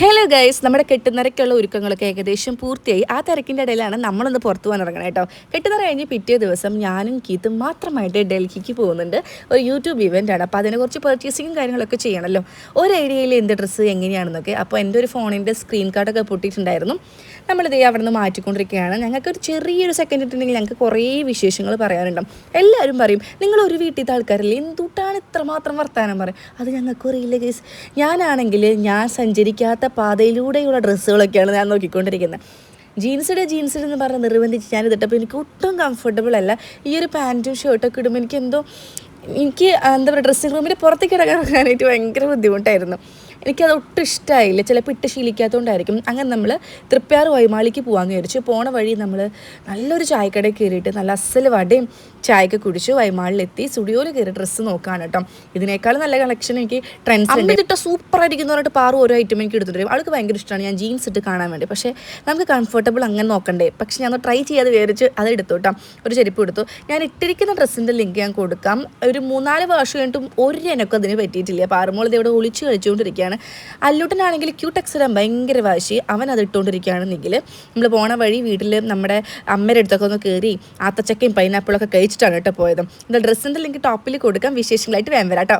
Hello guys നമ്മുടെ കെട്ടുനിറയ്ക്കുള്ള ഒരുക്കങ്ങളൊക്കെ ഏകദേശം പൂർത്തിയായി. ആ തിരക്കിന്റെ ഇടയിലാണ് നമ്മളൊന്ന് പുറത്തു പോകാൻ ഇറങ്ങണം കേട്ടോ. കെട്ടുനിറ കഴിഞ്ഞ് പിറ്റേ ദിവസം ഞാനും കീത്തും മാത്രമായിട്ട് ഡൽഹിക്ക് പോകുന്നുണ്ട്. ഒരു യൂട്യൂബ് ഇവന്റ് ആണ്. അപ്പോൾ അതിനെക്കുറിച്ച് കുറച്ച് പർച്ചേസിങ്ങും കാര്യങ്ങളൊക്കെ ചെയ്യണമല്ലോ ഒരു ഏരിയയിൽ എന്ത് ഡ്രസ്സ് എങ്ങനെയാണെന്നൊക്കെ. അപ്പോൾ എന്റെ ഒരു ഫോണിന്റെ സ്ക്രീൻ കാർഡൊക്കെ പൊട്ടിയിട്ടുണ്ടായിരുന്നു. നമ്മളിത് അവിടെ നിന്ന് മാറ്റിക്കൊണ്ടിരിക്കുകയാണ്. ഞങ്ങൾക്കൊരു ചെറിയൊരു സെക്കൻഡ് ഇട്ടുണ്ടെങ്കിൽ ഞങ്ങൾക്ക് കുറേ വിശേഷങ്ങൾ പറയാനുണ്ടാവും. എല്ലാവരും പറയും നിങ്ങൾ ഒരു വീട്ടിലത്തെ ആൾക്കാരല്ലേ? എന്തുട്ടാണ് ഇത്രമാത്രം വർത്താനം പറയും അത് ഞങ്ങൾക്ക് അറിയില്ല ഗേസ് ഞാനാണെങ്കിൽ ഞാൻ സഞ്ചരിക്കാത്ത പാതയിലൂടെയുള്ള ഡ്രസ്സുകളൊക്കെയാണ് ഞാൻ നോക്കിക്കൊണ്ടിരിക്കുന്നത്. ജീൻസിടെ ജീൻസിൽ എന്ന് പറഞ്ഞ് നിർബന്ധിച്ച് ഞാൻ ഇതിട്ടപ്പോൾ എനിക്ക് ഒട്ടും കംഫർട്ടബിൾ അല്ല. ഈ ഒരു പാന്റും ഷർട്ടൊക്കെ ഇടുമ്പോൾ എനിക്ക് എന്തോ എനിക്ക് എന്താ പറയുക ഡ്രസ്സിങ് റൂമിന്റെ പുറത്തേക്ക് ഇറങ്ങാനായിട്ട് ഭയങ്കര ബുദ്ധിമുട്ടായിരുന്നു. എനിക്കത് ഒട്ടും ഇഷ്ടമായില്ല ചിലപ്പോൾ ഇട്ട് ശീലിക്കാത്തതുകൊണ്ടായിരിക്കും അങ്ങനെ നമ്മൾ തൃപ്പയാർ വൈമാളിക്ക് പോകാൻ വിചാരിച്ചു. പോണ വഴി നമ്മൾ നല്ലൊരു ചായക്കടയിൽ കയറിയിട്ട് നല്ല അസൽ വടയും ചായയൊക്കെ കുടിച്ചു വൈമാളിലെത്തി സ്റ്റുഡിയോയിൽ കയറി ഡ്രസ്സ് നോക്കാണ് കേട്ടോ. ഇതിനേക്കാൾ നല്ല കളക്ഷൻ എനിക്ക് ട്രെൻഡ്സ് ഉണ്ട്. ഇതിട്ട് സൂപ്പർ ആയിരിക്കും പറഞ്ഞിട്ട് പാറു ഓരോ ഐറ്റം എനിക്ക് എടുത്തിട്ടുണ്ട്. അവൾക്ക് ഭയങ്കര ഇഷ്ടമാണ് ഞാൻ ജീൻസ് ഇട്ട് കാണാൻ വേണ്ടി. പക്ഷേ നമുക്ക് കംഫർട്ടബിൾ അങ്ങനെ നോക്കണ്ടേ. പക്ഷേ ഞാൻ ട്രൈ ചെയ്യാതെ വിചാരിച്ച് അത് എടുത്തു കേട്ടോ. ഒരു ചെരുപ്പ് എടുത്തു. ഞാൻ ഇട്ടിരിക്കുന്ന ഡ്രസ്സിന്റെ ലിങ്ക് ഞാൻ കൊടുക്കാം. ഒരു മൂന്നാൽ വർഷം കഴിഞ്ഞിട്ടും ഒരു എനക്കും അതിന് പറ്റിയിട്ടില്ല. പാറുമോൾ ഇത് ഇവിടെ ഒളിച്ച് കളിച്ചുകൊണ്ടിരിക്കുകയാണ് അല്ലുട്ടനാണെങ്കിൽ ക്യൂട്ട് അക്ഷരം ഭയങ്കര വാശി. അവൻ അത് ഇട്ടുകൊണ്ടിരിക്കുകയാണെന്നെങ്കിൽ നമ്മൾ പോണ വഴി വീട്ടിൽ നമ്മുടെ അമ്മയുടെ അടുത്തൊക്കെ ഒന്ന് കയറി ആത്തച്ചക്കയും പൈനാപ്പിളൊക്കെ കഴിച്ചിട്ടാണ് കേട്ടോ പോയത്. എന്താ ഡ്രസ്സിന്റെ ലിങ്ക് ടോപ്പിൽ കൊടുക്കാം. വിശേഷങ്ങളായിട്ട് വേം വരാം കേട്ടോ.